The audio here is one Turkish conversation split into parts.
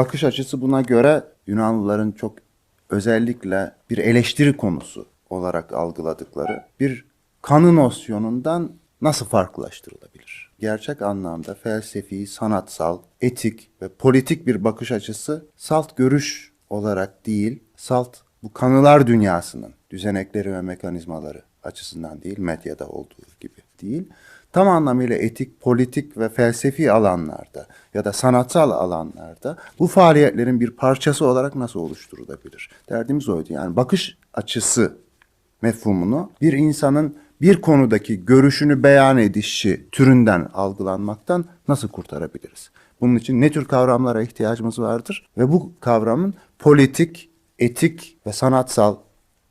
bakış açısı buna göre Yunanlıların çok özellikle bir eleştiri konusu olarak algıladıkları bir kanı nosyonundan nasıl farklılaştırılabilir? Gerçek anlamda felsefi, sanatsal, etik ve politik bir bakış açısı salt görüş olarak değil, salt bu kanılar dünyasının düzenekleri ve mekanizmaları açısından değil, medyada olduğu gibi değil, tam anlamıyla etik, politik ve felsefi alanlarda ya da sanatsal alanlarda bu faaliyetlerin bir parçası olarak nasıl oluşturulabilir? Derdimiz oydu. Yani bakış açısı mefhumunu bir insanın bir konudaki görüşünü beyan edişi türünden algılanmaktan nasıl kurtarabiliriz? Bunun için ne tür kavramlara ihtiyacımız vardır ve bu kavramın politik, etik ve sanatsal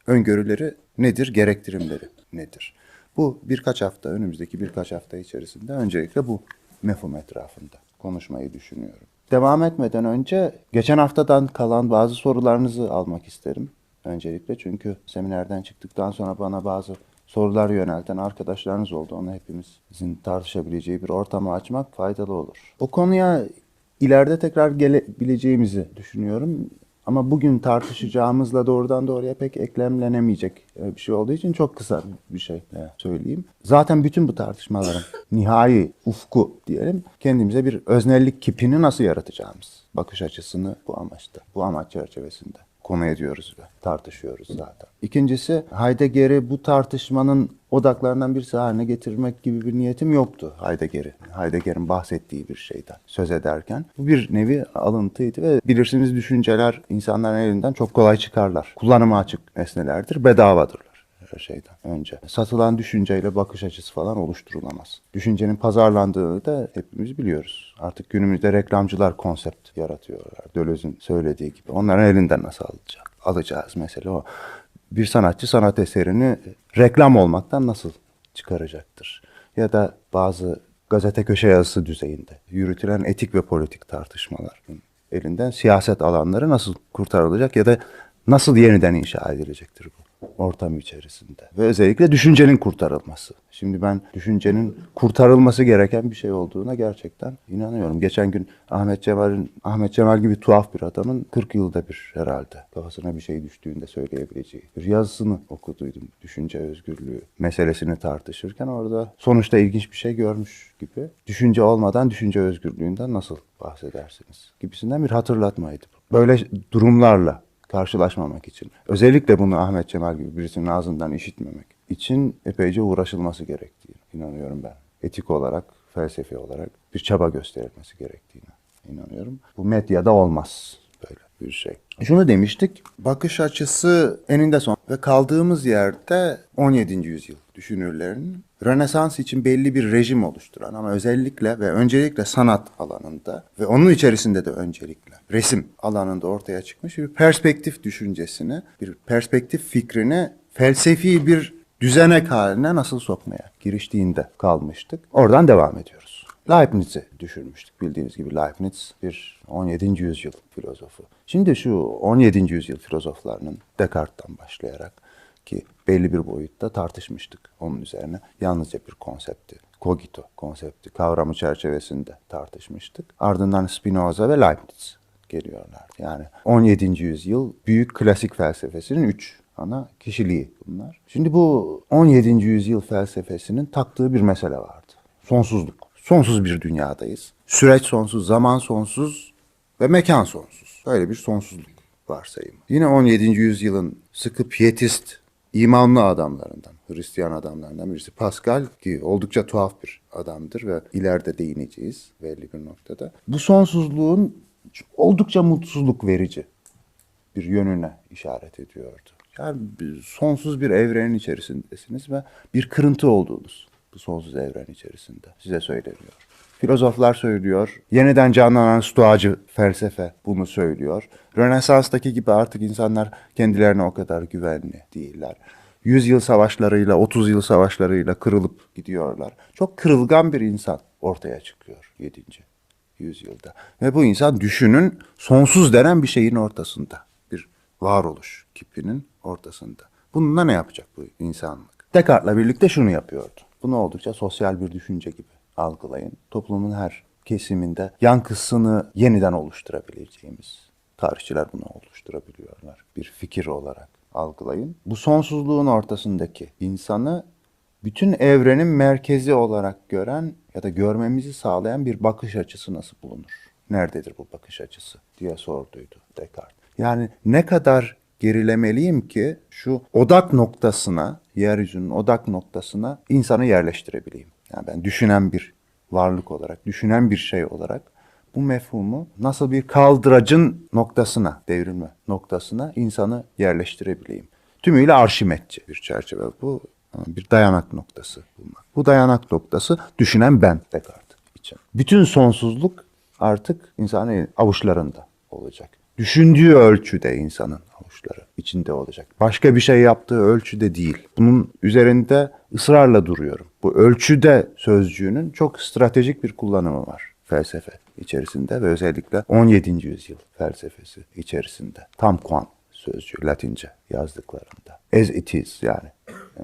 öngörüleri nedir, gerektirimleri nedir? Bu birkaç hafta, önümüzdeki birkaç hafta içerisinde öncelikle bu mefhum etrafında konuşmayı düşünüyorum. Devam etmeden önce geçen haftadan kalan bazı sorularınızı almak isterim. Öncelikle çünkü seminerden çıktıktan sonra bana bazı sorular yönelten arkadaşlarınız oldu. Onu hepimizin tartışabileceği bir ortamı açmak faydalı olur. O konuya ileride tekrar gelebileceğimizi düşünüyorum. Ama bugün tartışacağımızla doğrudan doğruya pek eklemlenemeyecek e, bir şey olduğu için çok kısa bir şey e, söyleyeyim. Zaten bütün bu tartışmaların nihai ufku diyelim kendimize bir öznellik kipini nasıl yaratacağımız bakış açısını bu amaçta, bu amaç çerçevesinde konu ediyoruz ve tartışıyoruz zaten. İkincisi Heidegger'i bu tartışmanın odaklarından birisi haline getirmek gibi bir niyetim yoktu Heidegger'i. Heidegger'in bahsettiği bir şeyden söz ederken. Bu bir nevi alıntıydı ve bilirsiniz düşünceler insanların elinden çok kolay çıkarlar. Kullanıma açık nesnelerdir, bedavadırlar şeyden önce. Satılan düşünceyle bakış açısı falan oluşturulamaz. Düşüncenin pazarlandığını da hepimiz biliyoruz. Artık günümüzde reklamcılar konsept yaratıyorlar. Döloz'un söylediği gibi. Onların elinden nasıl alacak? Alacağız mesela o. Bir sanatçı sanat eserini reklam olmaktan nasıl çıkaracaktır? Ya da bazı gazete köşe yazısı düzeyinde yürütülen etik ve politik tartışmalar elinden siyaset alanları nasıl kurtarılacak ya da nasıl yeniden inşa edilecektir bu? Ortam içerisinde. Ve özellikle düşüncenin kurtarılması. Şimdi ben düşüncenin kurtarılması gereken bir şey olduğuna gerçekten inanıyorum. Geçen gün Ahmet Cemal'in Ahmet Cemal gibi tuhaf bir adamın 40 yılda bir herhalde kafasına bir şey düştüğünde söyleyebileceği bir yazısını okuduydum. Düşünce özgürlüğü meselesini tartışırken orada sonuçta ilginç bir şey görmüş gibi. Düşünce olmadan düşünce özgürlüğünden nasıl bahsedersiniz gibisinden bir hatırlatmaydı. Böyle durumlarla karşılaşmamak için. Özellikle bunu Ahmet Cemal gibi birisinin ağzından işitmemek için epeyce uğraşılması gerektiğini inanıyorum ben. Etik olarak, felsefi olarak bir çaba gösterilmesi gerektiğine inanıyorum. Bu medyada olmaz böyle bir şey. Şunu demiştik, bakış açısı eninde son ve kaldığımız yerde 17. yüzyıl düşünürlerinin Rönesans için belli bir rejim oluşturan ama özellikle ve öncelikle sanat alanında ve onun içerisinde de öncelikle resim alanında ortaya çıkmış bir perspektif düşüncesini, bir perspektif fikrini felsefi bir düzenek haline nasıl sokmaya giriştiğinde kalmıştık. Oradan devam ediyoruz. Leibniz'i düşürmüştük. Bildiğiniz gibi Leibniz bir 17. yüzyıl filozofu. Şimdi şu 17. yüzyıl filozoflarının Descartes'tan başlayarak ki belli bir boyutta tartışmıştık onun üzerine. Yalnızca bir konsepti, cogito konsepti, kavramı çerçevesinde tartışmıştık. Ardından Spinoza ve Leibniz geliyorlar. Yani 17. yüzyıl büyük klasik felsefesinin üç ana kişiliği bunlar. Şimdi bu 17. yüzyıl felsefesinin taktığı bir mesele vardı. Sonsuzluk. Sonsuz bir dünyadayız. Süreç sonsuz, zaman sonsuz ve mekan sonsuz. Böyle bir sonsuzluk varsayımı. Yine 17. yüzyılın sıkı pietist, imanlı adamlarından, Hristiyan adamlarından birisi Pascal ki oldukça tuhaf bir adamdır ve ileride değineceğiz belli bir noktada. Bu sonsuzluğun oldukça mutsuzluk verici bir yönüne işaret ediyordu. Yani sonsuz bir evrenin içerisindesiniz ve bir kırıntı olduğunuz bu sonsuz evren içerisinde size söyleniyor. Filozoflar söylüyor, yeniden canlanan stoacı felsefe bunu söylüyor. Rönesans'taki gibi artık insanlar kendilerine o kadar güvenli değiller. 100 yıl savaşlarıyla, 30 yıl savaşlarıyla kırılıp gidiyorlar. Çok kırılgan bir insan ortaya çıkıyor 7. yüzyılda. Ve bu insan düşünün sonsuz denen bir şeyin ortasında. Bir varoluş kipinin ortasında. Bununla ne yapacak bu insanlık? Descartes'la birlikte şunu yapıyordu. Bunu oldukça sosyal bir düşünce gibi algılayın. Toplumun her kesiminde yankısını yeniden oluşturabileceğimiz tarihçiler bunu oluşturabiliyorlar. Bir fikir olarak algılayın. Bu sonsuzluğun ortasındaki insanı bütün evrenin merkezi olarak gören ya da görmemizi sağlayan bir bakış açısı nasıl bulunur? Nerededir bu bakış açısı diye sorduydu Descartes. Yani ne kadar gerilemeliyim ki şu odak noktasına, yeryüzünün odak noktasına insanı yerleştirebileyim. Yani ben düşünen bir varlık olarak, düşünen bir şey olarak bu mefhumu nasıl bir kaldıracın noktasına, devrilme noktasına insanı yerleştirebileyim. Tümüyle arşimetçi bir çerçeve bu. Bir dayanak noktası bulmak. Bu dayanak noktası düşünen ben Descartes için. Bütün sonsuzluk artık insanın avuçlarında olacak. Düşündüğü ölçüde insanın avuçları içinde olacak. Başka bir şey yaptığı ölçüde değil. Bunun üzerinde ısrarla duruyorum. Bu ölçüde sözcüğünün çok stratejik bir kullanımı var felsefe içerisinde ve özellikle 17. yüzyıl felsefesi içerisinde. Tam kuan sözcüğü Latince yazdıklarında. As it is yani e,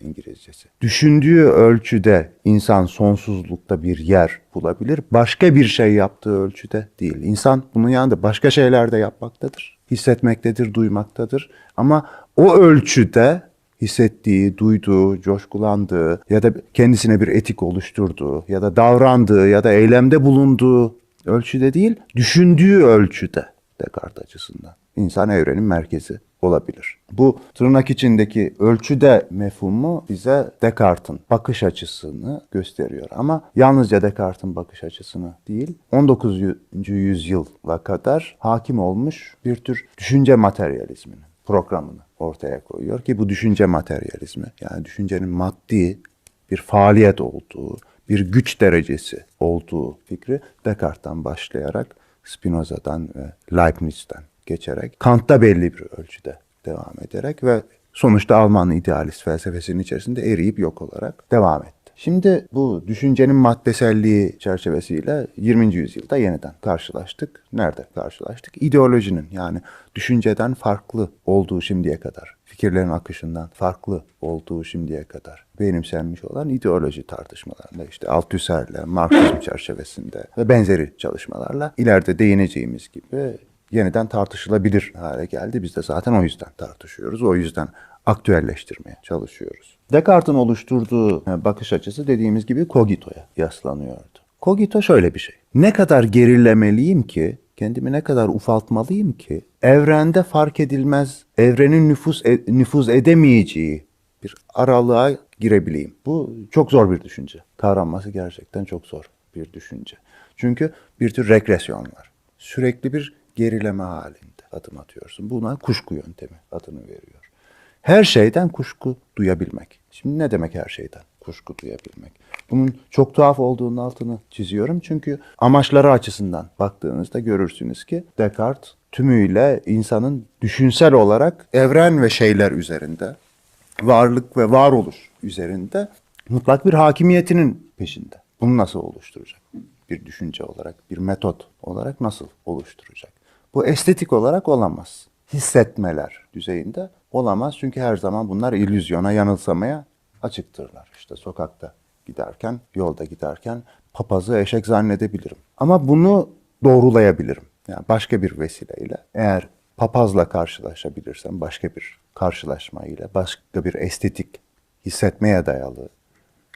İngilizcesi. Düşündüğü ölçüde insan sonsuzlukta bir yer bulabilir. Başka bir şey yaptığı ölçüde değil. İnsan bunun yanında başka şeyler de yapmaktadır. Hissetmektedir, duymaktadır. Ama o ölçüde hissettiği, duyduğu, coşkulandığı ya da kendisine bir etik oluşturduğu ya da davrandığı ya da eylemde bulunduğu ölçüde değil, düşündüğü ölçüde Descartes açısından. İnsan evrenin merkezi olabilir. Bu tırnak içindeki ölçüde mefhumu bize Descartes'in bakış açısını gösteriyor. Ama yalnızca Descartes'in bakış açısını değil, 19. yüzyıla kadar hakim olmuş bir tür düşünce materyalizminin programını ortaya koyuyor ki bu düşünce materyalizmi yani düşüncenin maddi bir faaliyet olduğu, bir güç derecesi olduğu fikri Descartes'ten başlayarak Spinoza'dan ve Leibniz'den geçerek Kant'ta belli bir ölçüde devam ederek ve sonuçta Alman idealist felsefesinin içerisinde eriyip yok olarak devam etti. Şimdi bu düşüncenin maddeselliği çerçevesiyle 20. yüzyılda yeniden karşılaştık. Nerede karşılaştık? İdeolojinin yani düşünceden farklı olduğu şimdiye kadar, fikirlerin akışından farklı olduğu şimdiye kadar benimsenmiş olan ideoloji tartışmalarında işte Althusser'le, Marksizm çerçevesinde ve benzeri çalışmalarla ileride değineceğimiz gibi yeniden tartışılabilir hale geldi. Biz de zaten o yüzden tartışıyoruz. O yüzden aktüelleştirmeye çalışıyoruz. Descartes'in oluşturduğu bakış açısı dediğimiz gibi Cogito'ya yaslanıyordu. Cogito şöyle bir şey. Ne kadar gerilemeliyim ki, kendimi ne kadar ufaltmalıyım ki, evrende fark edilmez, evrenin nüfus e, nüfuz edemeyeceği bir aralığa girebileyim. Bu çok zor bir düşünce. Kavranması gerçekten çok zor bir düşünce. Çünkü bir tür regresyon var. Sürekli bir gerileme halinde adım atıyorsun. Buna kuşku yöntemi adını veriyor. Her şeyden kuşku duyabilmek. Şimdi ne demek her şeyden kuşku duyabilmek? Bunun çok tuhaf olduğunun altını çiziyorum. Çünkü amaçları açısından baktığınızda görürsünüz ki Descartes tümüyle insanın düşünsel olarak evren ve şeyler üzerinde, varlık ve varoluş üzerinde mutlak bir hakimiyetinin peşinde. Bunu nasıl oluşturacak? Bir düşünce olarak, bir metot olarak nasıl oluşturacak? Bu estetik olarak olamaz. Hissetmeler düzeyinde olamaz. Çünkü her zaman bunlar illüzyona, yanılsamaya açıktırlar. İşte sokakta giderken, yolda giderken papazı eşek zannedebilirim. Ama bunu doğrulayabilirim. Yani başka bir vesileyle eğer papazla karşılaşabilirsem başka bir karşılaşma ile başka bir estetik hissetmeye dayalı,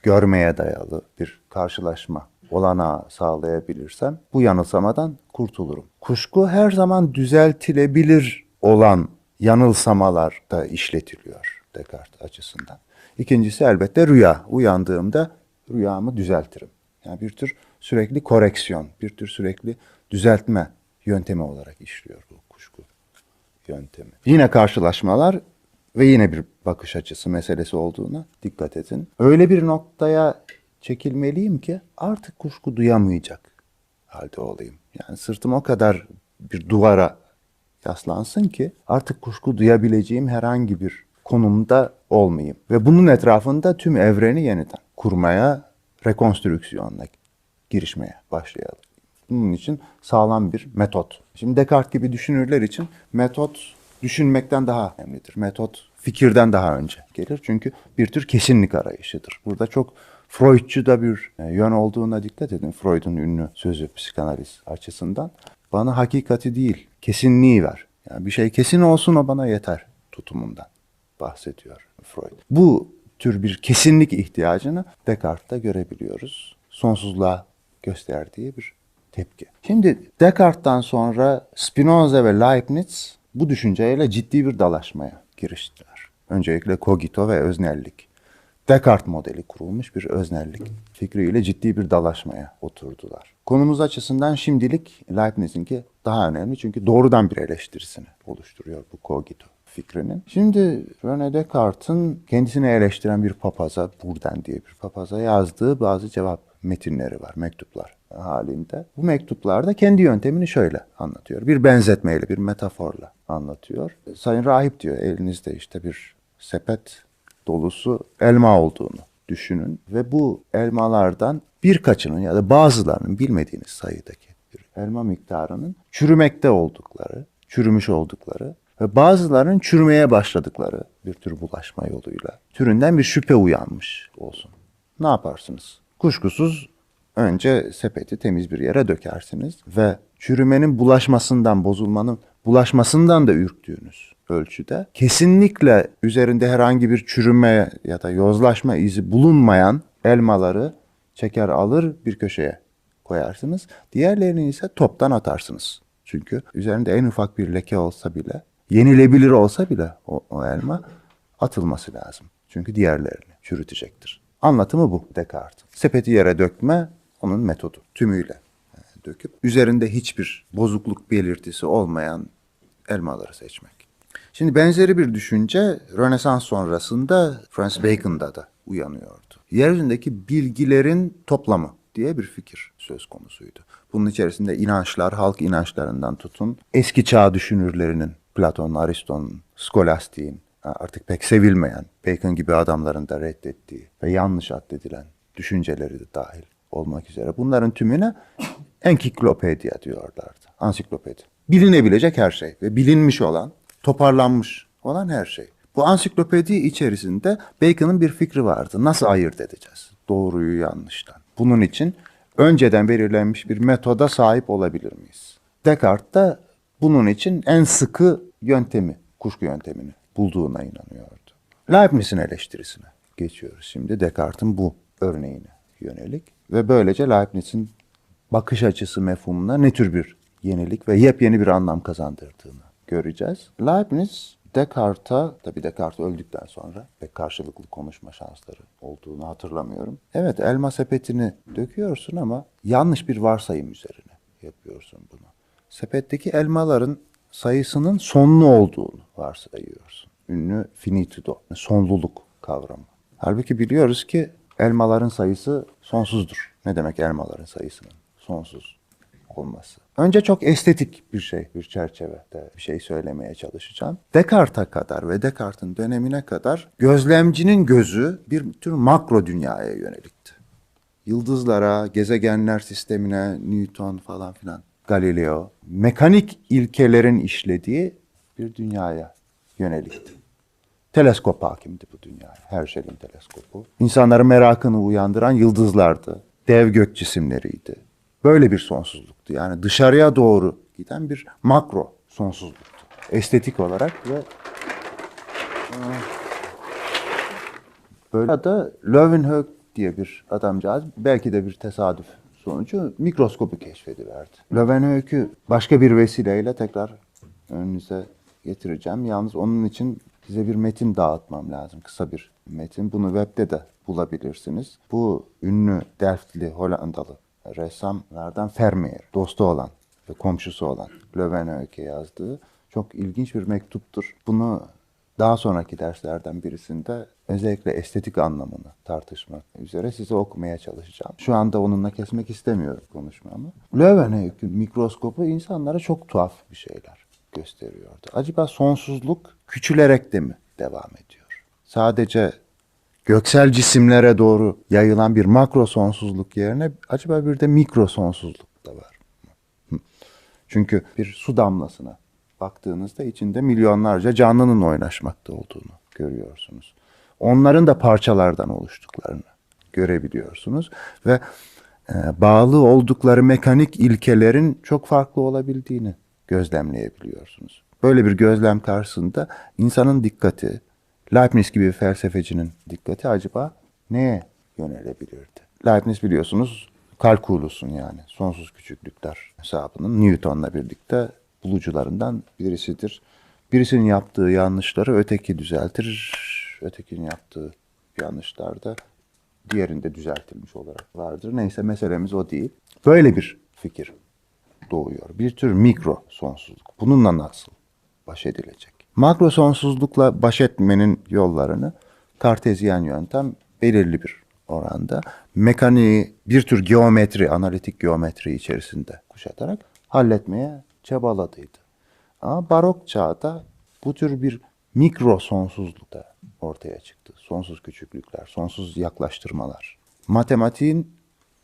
görmeye dayalı bir karşılaşma olanağı sağlayabilirsem bu yanılsamadan kurtulurum. Kuşku her zaman düzeltilebilir olan yanılsamalar da işletiliyor Descartes açısından. İkincisi elbette rüya. Uyandığımda rüyamı düzeltirim. Yani bir tür sürekli koreksiyon, bir tür sürekli düzeltme yöntemi olarak işliyor bu kuşku yöntemi. Yine karşılaşmalar ve yine bir bakış açısı meselesi olduğuna dikkat edin. Öyle bir noktaya çekilmeliyim ki artık kuşku duyamayacak halde olayım. Yani sırtım o kadar bir duvara yaslansın ki artık kuşku duyabileceğim herhangi bir konumda olmayayım. Ve bunun etrafında tüm evreni yeniden kurmaya, rekonstrüksiyonla girişmeye başlayalım. Bunun için sağlam bir metot. Şimdi Descartes gibi düşünürler için metot düşünmekten daha önemlidir. Metot fikirden daha önce gelir. Çünkü bir tür kesinlik arayışıdır. Burada çok Freudçu da bir e, yön olduğuna dikkat edin. Freud'un ünlü sözü psikanaliz açısından. Bana hakikati değil, kesinliği ver. Yani bir şey kesin olsun o bana yeter tutumundan bahsediyor Freud. Bu tür bir kesinlik ihtiyacını Descartes'te görebiliyoruz. Sonsuzluğa gösterdiği bir tepki. Şimdi Descartes'tan sonra Spinoza ve Leibniz bu düşünceyle ciddi bir dalaşmaya giriştiler. Öncelikle kogito ve öznellik. Descartes modeli kurulmuş bir öznellik fikriyle ciddi bir dalaşmaya oturdular. Konumuz açısından şimdilik Leibniz'inki daha önemli çünkü doğrudan bir eleştirisini oluşturuyor bu kogito fikrinin. Şimdi René Descartes'in kendisini eleştiren bir papaza, Burden diye bir papaza yazdığı bazı cevap metinleri var, mektuplar halinde. Bu mektuplarda kendi yöntemini şöyle anlatıyor. Bir benzetmeyle, bir metaforla anlatıyor. Sayın rahip diyor, elinizde işte bir sepet dolusu elma olduğunu düşünün ve bu elmalardan birkaçının ya da bazılarının bilmediğiniz sayıdaki bir elma miktarının çürümekte oldukları, çürümüş oldukları ve bazılarının çürümeye başladıkları bir tür bulaşma yoluyla türünden bir şüphe uyanmış olsun. Ne yaparsınız? Kuşkusuz önce sepeti temiz bir yere dökersiniz ve çürümenin bulaşmasından, bozulmanın bulaşmasından da ürktüğünüz ölçüde kesinlikle üzerinde herhangi bir çürüme ya da yozlaşma izi bulunmayan elmaları çeker alır bir köşeye koyarsınız. Diğerlerini ise toptan atarsınız. Çünkü üzerinde en ufak bir leke olsa bile, yenilebilir olsa bile o, o elma atılması lazım. Çünkü diğerlerini çürütecektir. Anlatımı bu Descartes. Sepeti yere dökme onun metodu. Tümüyle e, döküp üzerinde hiçbir bozukluk belirtisi olmayan elmaları seçmek. Şimdi benzeri bir düşünce Rönesans sonrasında Francis Bacon'da da uyanıyordu. Yeryüzündeki bilgilerin toplamı diye bir fikir söz konusuydu. Bunun içerisinde inançlar, halk inançlarından tutun, eski çağ düşünürlerinin, Platon, Aristo'nun, Skolastik'in, artık pek sevilmeyen, Bacon gibi adamların da reddettiği ve yanlış addedilen düşünceleri de dahil olmak üzere bunların tümüne enkiklopedya diyorlardı. Ansiklopedi. Bilinebilecek her şey ve bilinmiş olan, toparlanmış olan her şey. Bu ansiklopedi içerisinde Bacon'ın bir fikri vardı. Nasıl ayırt edeceğiz doğruyu yanlıştan? Bunun için önceden belirlenmiş bir metoda sahip olabilir miyiz? Descartes de bunun için en sıkı yöntemi, kuşku yöntemini bulduğuna inanıyordu. Leibniz'in eleştirisine geçiyoruz şimdi Descartes'in bu örneğine yönelik ve böylece Leibniz'in bakış açısı mefhumuna ne tür bir yenilik ve yepyeni bir anlam kazandırdığını göreceğiz. Leibniz Descartes'a, tabii Descartes öldükten sonra pek karşılıklı konuşma şansları olduğunu hatırlamıyorum. Evet elma sepetini döküyorsun ama yanlış bir varsayım üzerine yapıyorsun bunu. Sepetteki elmaların sayısının sonlu olduğunu varsayıyorsun. Ünlü finitudo, sonluluk kavramı. Halbuki biliyoruz ki elmaların sayısı sonsuzdur. Ne demek elmaların sayısının sonsuz olması? Önce çok estetik bir şey, bir çerçevede bir şey söylemeye çalışacağım. Descartes'a kadar ve Descartes'in dönemine kadar gözlemcinin gözü bir tür makro dünyaya yönelikti. Yıldızlara, gezegenler sistemine, Newton falan filan, Galileo, mekanik ilkelerin işlediği bir dünyaya yönelikti. Teleskop hakimdi bu dünyaya. Herschel'in teleskopu. İnsanların merakını uyandıran yıldızlardı. Dev gök cisimleriydi. Böyle bir sonsuzluktu. Yani dışarıya doğru giden bir makro sonsuzluktu. Estetik olarak ve böyle da Leeuwenhoek diye bir adamcağız belki de bir tesadüf sonucu mikroskobu keşfediverdi. Leeuwenhoek'ü başka bir vesileyle tekrar önünüze getireceğim. Yalnız onun için size bir metin dağıtmam lazım. Kısa bir metin. Bunu webde de bulabilirsiniz. Bu ünlü Delftli Hollandalı ressamlardan Vermeer, dostu olan ve komşusu olan Leeuwenhoek'e yazdığı çok ilginç bir mektuptur. Bunu daha sonraki derslerden birisinde özellikle estetik anlamını tartışmak üzere size okumaya çalışacağım. Şu anda onunla kesmek istemiyorum konuşmamı. Leeuwenhoek'ün mikroskopu insanlara çok tuhaf bir şeyler gösteriyordu. Acaba sonsuzluk küçülerek de mi devam ediyor? Sadece göksel cisimlere doğru yayılan bir makro sonsuzluk yerine acaba bir de mikro sonsuzluk da var. Çünkü bir su damlasına baktığınızda içinde milyonlarca canlının oynaşmakta olduğunu görüyorsunuz. Onların da parçalardan oluştuklarını görebiliyorsunuz ve e, bağlı oldukları mekanik ilkelerin çok farklı olabildiğini gözlemleyebiliyorsunuz. Böyle bir gözlem karşısında insanın dikkati, Leibniz gibi bir felsefecinin dikkati acaba neye yönelebilirdi? Leibniz biliyorsunuz kalkulusun yani sonsuz küçüklükler hesabının Newton'la birlikte bulucularından birisidir. Birisinin yaptığı yanlışları öteki düzeltir, ötekinin yaptığı yanlışlar da diğerinde düzeltilmiş olarak vardır. Neyse meselemiz o değil. Böyle bir fikir doğuyor. Bir tür mikro sonsuzluk. Bununla nasıl baş edilecek? Makro sonsuzlukla baş etmenin yollarını kartezyen yöntem belirli bir oranda mekaniği bir tür geometri, analitik geometri içerisinde kuşatarak halletmeye çabaladıydı. Ama barok çağda bu tür bir mikro sonsuzluk da ortaya çıktı. Sonsuz küçüklükler, sonsuz yaklaştırmalar. Matematiğin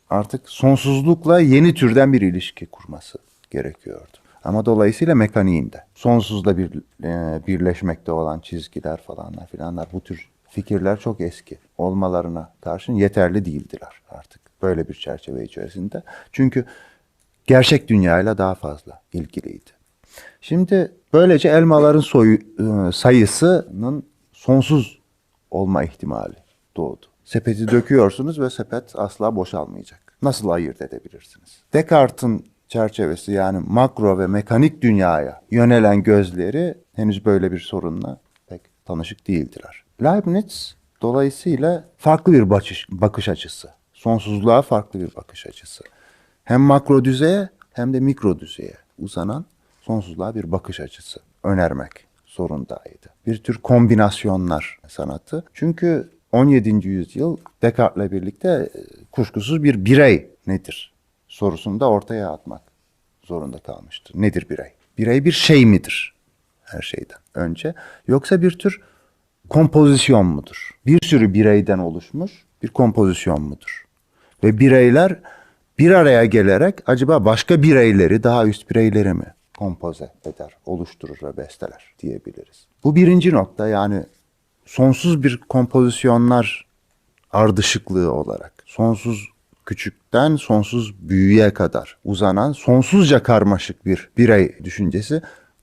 artık sonsuzlukla yeni türden bir ilişki kurması gerekiyordu. Ama dolayısıyla mekaniğinde sonsuzla bir e, birleşmekte olan çizgiler falanlar filanlar bu tür fikirler çok eski olmalarına karşın yeterli değildiler artık böyle bir çerçeve içerisinde. Çünkü gerçek dünyayla daha fazla ilgiliydi. Şimdi böylece elmaların soyu, e, sayısının sonsuz olma ihtimali doğdu. Sepeti döküyorsunuz ve sepet asla boşalmayacak. Nasıl ayırt edebilirsiniz? Descartes'in çerçevesi yani makro ve mekanik dünyaya yönelen gözleri henüz böyle bir sorunla pek tanışık değildiler. Leibniz dolayısıyla farklı bir bakış, bakış açısı. Sonsuzluğa farklı bir bakış açısı. Hem makro düzeye hem de mikro düzeye uzanan sonsuzluğa bir bakış açısı önermek zorundaydı. Bir tür kombinasyonlar sanatı. Çünkü 17. yüzyıl Descartes'le birlikte e, kuşkusuz bir birey nedir sorusunu da ortaya atmak zorunda kalmıştır. Nedir birey? Birey bir şey midir her şeyden önce yoksa bir tür kompozisyon mudur? Bir sürü bireyden oluşmuş bir kompozisyon mudur? Ve bireyler bir araya gelerek acaba başka bireyleri, daha üst bireyleri mi kompoze eder, oluşturur ve besteler diyebiliriz. Bu birinci nokta yani sonsuz bir kompozisyonlar ardışıklığı olarak, sonsuz küçükten sonsuz büyüye kadar uzanan sonsuzca karmaşık bir birey düşüncesi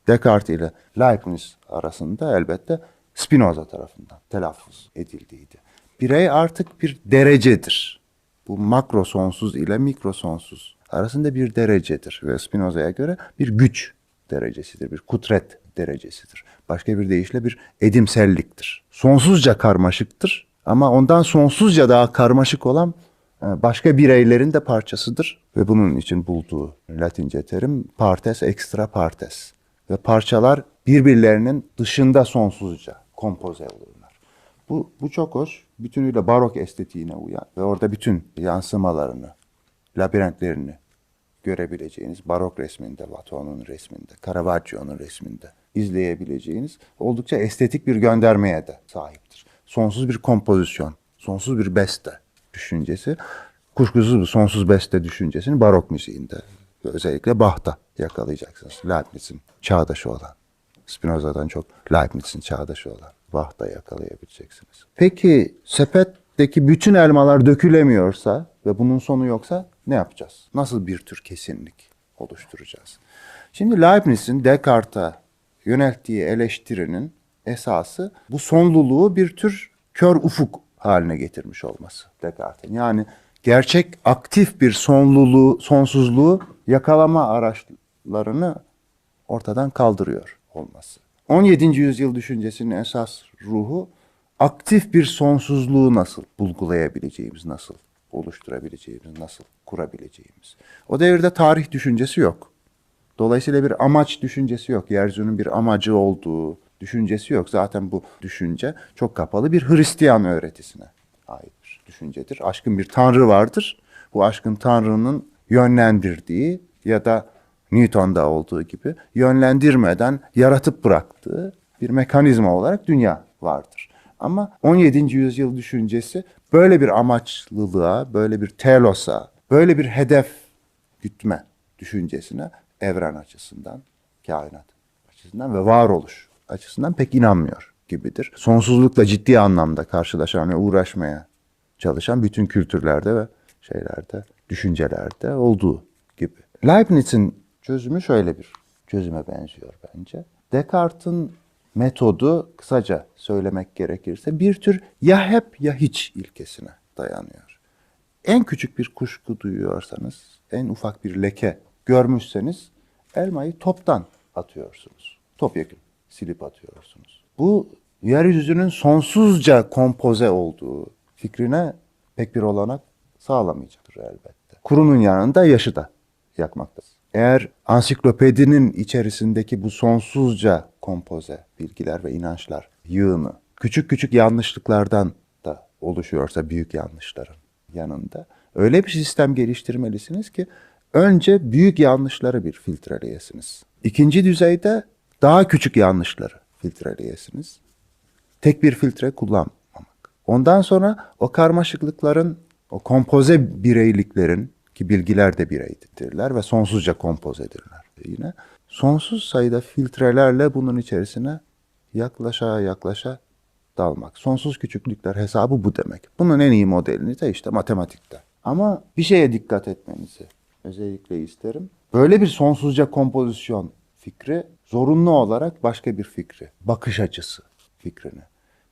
Descartes ile Leibniz arasında elbette Spinoza tarafından telaffuz edildiydi. Birey artık bir derecedir. Bu makro sonsuz ile mikro sonsuz arasında bir derecedir ve Spinoza'ya göre bir güç derecesidir, bir kudret derecesidir. Başka bir deyişle bir edimselliktir. Sonsuzca karmaşıktır ama ondan sonsuzca daha karmaşık olan başka bireylerin de parçasıdır ve bunun için bulduğu Latince terim partes extra partes ve parçalar birbirlerinin dışında sonsuzca kompoze olurlar. Bu, bu çok hoş. Bütünüyle barok estetiğine uyan ve orada bütün yansımalarını, labirentlerini görebileceğiniz barok resminde, Watteau'nun resminde, Caravaggio'nun resminde izleyebileceğiniz oldukça estetik bir göndermeye de sahiptir. Sonsuz bir kompozisyon, sonsuz bir beste düşüncesi. Kuşkusuz bu sonsuz beste düşüncesini barok müziğinde özellikle Bach'ta yakalayacaksınız. Leibniz'in çağdaşı olan. Spinoza'dan çok Leibniz'in çağdaşı olan Bach'ta yakalayabileceksiniz. Peki sepetteki bütün elmalar dökülemiyorsa ve bunun sonu yoksa ne yapacağız? Nasıl bir tür kesinlik oluşturacağız? Şimdi Leibniz'in Descartes'a yönelttiği eleştirinin esası bu sonluluğu bir tür kör ufuk haline getirmiş olması Descartes'in. Yani gerçek aktif bir sonluluğu, sonsuzluğu yakalama araçlarını ortadan kaldırıyor olması. 17. yüzyıl düşüncesinin esas ruhu aktif bir sonsuzluğu nasıl bulgulayabileceğimiz, nasıl oluşturabileceğimiz, nasıl kurabileceğimiz. O devirde tarih düşüncesi yok. Dolayısıyla bir amaç düşüncesi yok. Yeryüzünün bir amacı olduğu düşüncesi yok. Zaten bu düşünce çok kapalı bir Hristiyan öğretisine ait bir düşüncedir. Aşkın bir tanrı vardır. Bu aşkın tanrının yönlendirdiği ya da Newton'da olduğu gibi yönlendirmeden yaratıp bıraktığı bir mekanizma olarak dünya vardır. Ama 17. yüzyıl düşüncesi böyle bir amaçlılığa, böyle bir telosa, böyle bir hedef gütme düşüncesine evren açısından, kainat açısından ve varoluş açısından pek inanmıyor gibidir. Sonsuzlukla ciddi anlamda karşılaşan ve uğraşmaya çalışan bütün kültürlerde ve şeylerde, düşüncelerde olduğu gibi. Leibniz'in çözümü şöyle bir çözüme benziyor bence. Descartes'in metodu kısaca söylemek gerekirse bir tür ya hep ya hiç ilkesine dayanıyor. En küçük bir kuşku duyuyorsanız, en ufak bir leke görmüşseniz elmayı toptan atıyorsunuz. Topyekun silip atıyorsunuz. Bu yeryüzünün sonsuzca kompoze olduğu fikrine pek bir olanak sağlamayacaktır elbette. Kurunun yanında yaşı da yakmaktadır. Eğer ansiklopedinin içerisindeki bu sonsuzca kompoze bilgiler ve inançlar yığını küçük küçük yanlışlıklardan da oluşuyorsa büyük yanlışların yanında öyle bir sistem geliştirmelisiniz ki önce büyük yanlışları bir filtreleyesiniz. İkinci düzeyde daha küçük yanlışları filtreleyesiniz. Tek bir filtre kullanmamak. Ondan sonra o karmaşıklıkların, o kompoze bireyliklerin ki bilgiler de bireydirler ve sonsuzca kompozedirler yine. Sonsuz sayıda filtrelerle bunun içerisine yaklaşa yaklaşa dalmak. Sonsuz küçüklükler hesabı bu demek. Bunun en iyi modelini de işte matematikte. Ama bir şeye dikkat etmenizi özellikle isterim. Böyle bir sonsuzca kompozisyon fikri zorunlu olarak başka bir fikri, bakış açısı fikrini,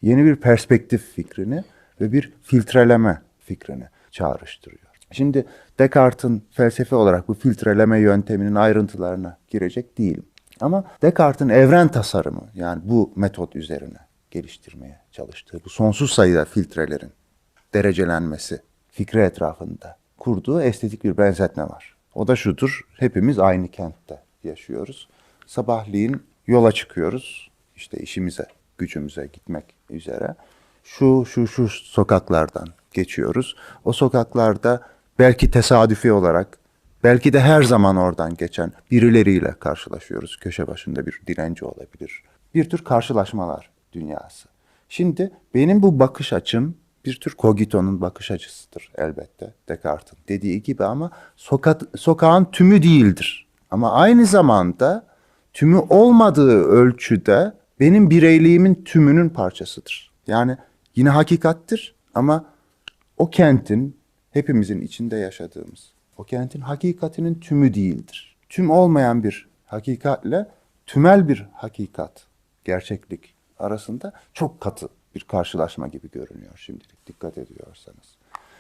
yeni bir perspektif fikrini ve bir filtreleme fikrini çağrıştırıyor. Şimdi Descartes'in felsefe olarak bu filtreleme yönteminin ayrıntılarına girecek değilim. Ama Descartes'in evren tasarımı yani bu metot üzerine geliştirmeye çalıştığı bu sonsuz sayıda filtrelerin derecelenmesi fikri etrafında kurduğu estetik bir benzetme var. O da şudur, hepimiz aynı kentte yaşıyoruz. Sabahleyin yola çıkıyoruz, işte işimize, gücümüze gitmek üzere. Şu, şu, şu sokaklardan geçiyoruz. O sokaklarda belki tesadüfi olarak, belki de her zaman oradan geçen birileriyle karşılaşıyoruz. Köşe başında bir dilenci olabilir. Bir tür karşılaşmalar dünyası. Şimdi benim bu bakış açım bir tür Cogito'nun bakış açısıdır elbette Descartes'in dediği gibi ama soka sokağın tümü değildir. Ama aynı zamanda tümü olmadığı ölçüde benim bireyliğimin tümünün parçasıdır. Yani yine hakikattir ama o kentin hepimizin içinde yaşadığımız o kentin hakikatinin tümü değildir. Tüm olmayan bir hakikatle tümel bir hakikat, gerçeklik arasında çok katı bir karşılaşma gibi görünüyor şimdilik dikkat ediyorsanız.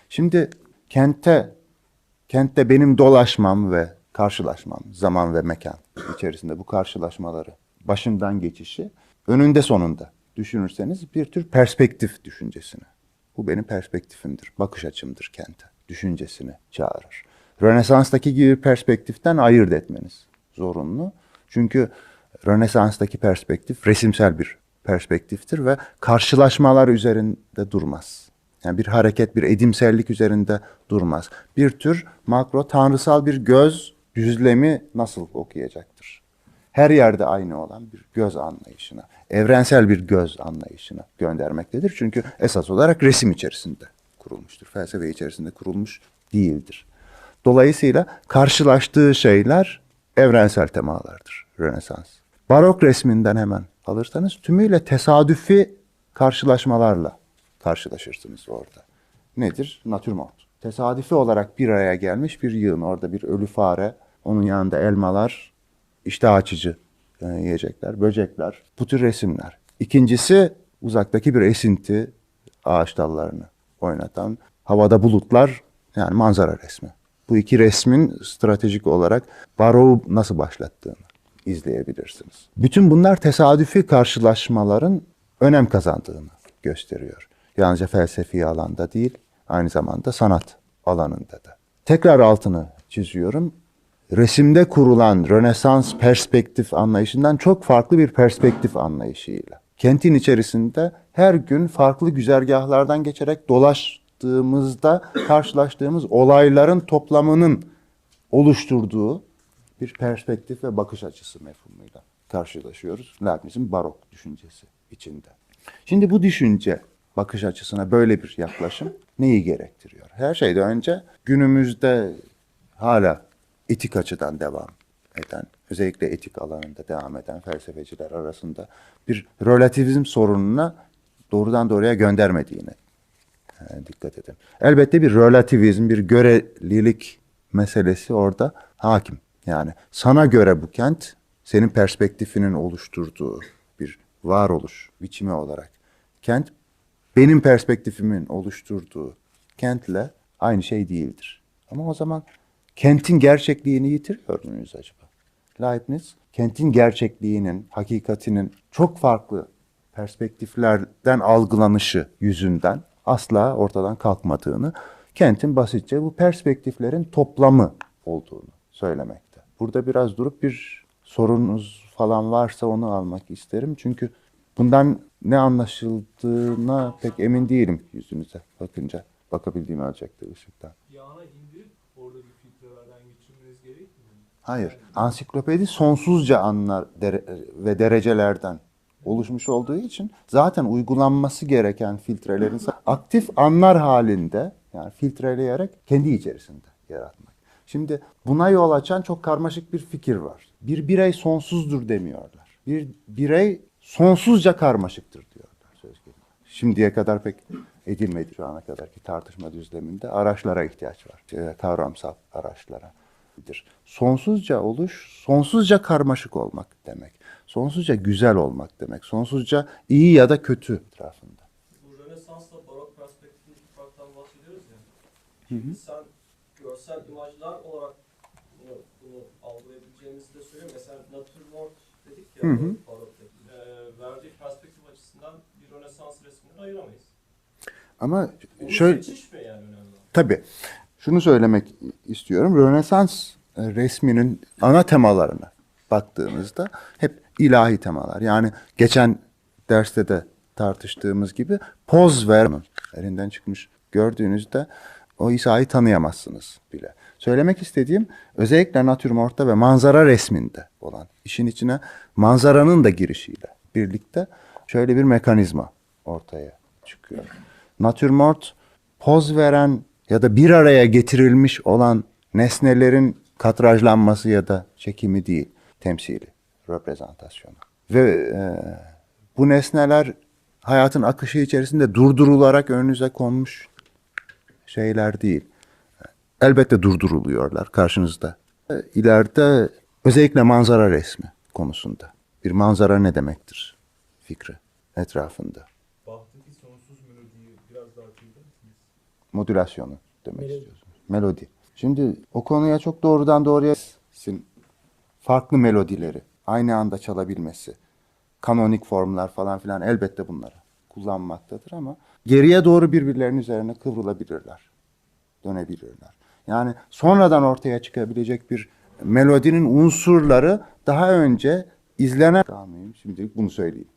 Şimdi kente, kentte benim dolaşmam ve karşılaşmam, zaman ve mekan içerisinde bu karşılaşmaları, başından geçişi, önünde sonunda düşünürseniz bir tür perspektif düşüncesini. Bu benim perspektifimdir, bakış açımdır kente, düşüncesini çağırır. Rönesans'taki gibi perspektiften ayırt etmeniz zorunlu. Çünkü Rönesans'taki perspektif resimsel bir perspektiftir ve karşılaşmalar üzerinde durmaz. Yani bir hareket, bir edimsellik üzerinde durmaz. Bir tür makro tanrısal bir göz düzlemi nasıl okuyacaktır? Her yerde aynı olan bir göz anlayışına, evrensel bir göz anlayışına göndermektedir. Çünkü esas olarak resim içerisinde kurulmuştur. Felsefe içerisinde kurulmuş değildir. Dolayısıyla karşılaştığı şeyler evrensel temalardır Rönesans. Barok resminden hemen alırsanız tümüyle tesadüfi karşılaşmalarla karşılaşırsınız orada. Nedir? Natürmort. Tesadüfi olarak bir araya gelmiş bir yığın. Orada bir ölü fare, onun yanında elmalar, iştah açıcı e, yiyecekler, böcekler, bu tür resimler. İkincisi uzaktaki bir esinti, ağaç dallarını oynatan, havada bulutlar, yani manzara resmi. Bu iki resmin stratejik olarak Barrow nasıl başlattığını izleyebilirsiniz. Bütün bunlar tesadüfi karşılaşmaların önem kazandığını gösteriyor. Yalnızca felsefi alanda değil, aynı zamanda sanat alanında da. Tekrar altını çiziyorum. Resimde kurulan Rönesans perspektif anlayışından çok farklı bir perspektif anlayışıyla. Kentin içerisinde her gün farklı güzergahlardan geçerek dolaştığımızda karşılaştığımız olayların toplamının oluşturduğu bir perspektif ve bakış açısı mefhumuyla karşılaşıyoruz. Leibniz'in barok düşüncesi içinde. Şimdi bu düşünce bakış açısına böyle bir yaklaşım neyi gerektiriyor? Her şeyden önce günümüzde hala etik açıdan devam eden, özellikle etik alanında devam eden felsefeciler arasında bir relativizm sorununa doğrudan doğruya göndermediğini e, dikkat edin. Elbette bir relativizm, bir görelilik meselesi orada hakim. Yani sana göre bu kent senin perspektifinin oluşturduğu bir varoluş biçimi olarak kent benim perspektifimin oluşturduğu kentle aynı şey değildir. Ama o zaman kentin gerçekliğini yitiriyor muyuz acaba? Leibniz kentin gerçekliğinin, hakikatinin çok farklı perspektiflerden algılanışı yüzünden asla ortadan kalkmadığını, kentin basitçe bu perspektiflerin toplamı olduğunu söylemekte. Burada biraz durup bir sorunuz falan varsa onu almak isterim. Çünkü bundan ne anlaşıldığına pek emin değilim yüzünüze bakınca. Bakabildiğim ölçekte ışıktan. Yağına Hayır. Ansiklopedi sonsuzca anlar ve derecelerden oluşmuş olduğu için zaten uygulanması gereken filtrelerin aktif anlar halinde yani filtreleyerek kendi içerisinde yaratmak. Şimdi buna yol açan çok karmaşık bir fikir var. Bir birey sonsuzdur demiyorlar. Bir birey sonsuzca karmaşıktır diyorlar söz gelimi. Şimdiye kadar pek edilmedi şu ana kadarki tartışma düzleminde araçlara ihtiyaç var. Ee, Kavramsal araçlara. Sonsuzca oluş, sonsuzca karmaşık olmak demek. Sonsuzca güzel olmak demek. Sonsuzca iyi ya da kötü etrafında. Bu Rönesans'la barok perspektifindeki farktan bahsediyoruz ya. Şimdi sen görsel imajlar olarak bunu, bunu algılayabileceğimizi de söylüyor. Mesela natürmort dedik ya Hı hı. baroktaki. Ee, verdiği perspektif açısından bir Rönesans resmini ayıramayız. Ama Bunu şöyle seçiş mi yani önemli? tabii şunu söylemek istiyorum. Rönesans e, resminin ana temalarına baktığımızda hep ilahi temalar. Yani geçen derste de tartıştığımız gibi poz vermenin elinden çıkmış gördüğünüzde o İsa'yı tanıyamazsınız bile. Söylemek istediğim özellikle natürmortta ve manzara resminde olan işin içine manzaranın da girişiyle birlikte şöyle bir mekanizma ortaya çıkıyor. Natürmort poz veren ya da bir araya getirilmiş olan nesnelerin katrajlanması ya da çekimi değil, temsili, reprezentasyonu. Ve e, bu nesneler hayatın akışı içerisinde durdurularak önünüze konmuş şeyler değil. Elbette durduruluyorlar karşınızda. E, İleride özellikle manzara resmi konusunda. Bir manzara ne demektir fikri etrafında. Bach'taki sonsuz melodiyi biraz daha açabilir misiniz? Modülasyonu demek Melodi. istiyorsunuz. Melodi. Şimdi o konuya çok doğrudan doğruya sin- farklı melodileri aynı anda çalabilmesi, kanonik formlar falan filan elbette bunları kullanmaktadır ama geriye doğru birbirlerinin üzerine kıvrılabilirler, dönebilirler. Yani sonradan ortaya çıkabilecek bir melodinin unsurları daha önce izlenen kalmayayım şimdilik bunu söyleyeyim.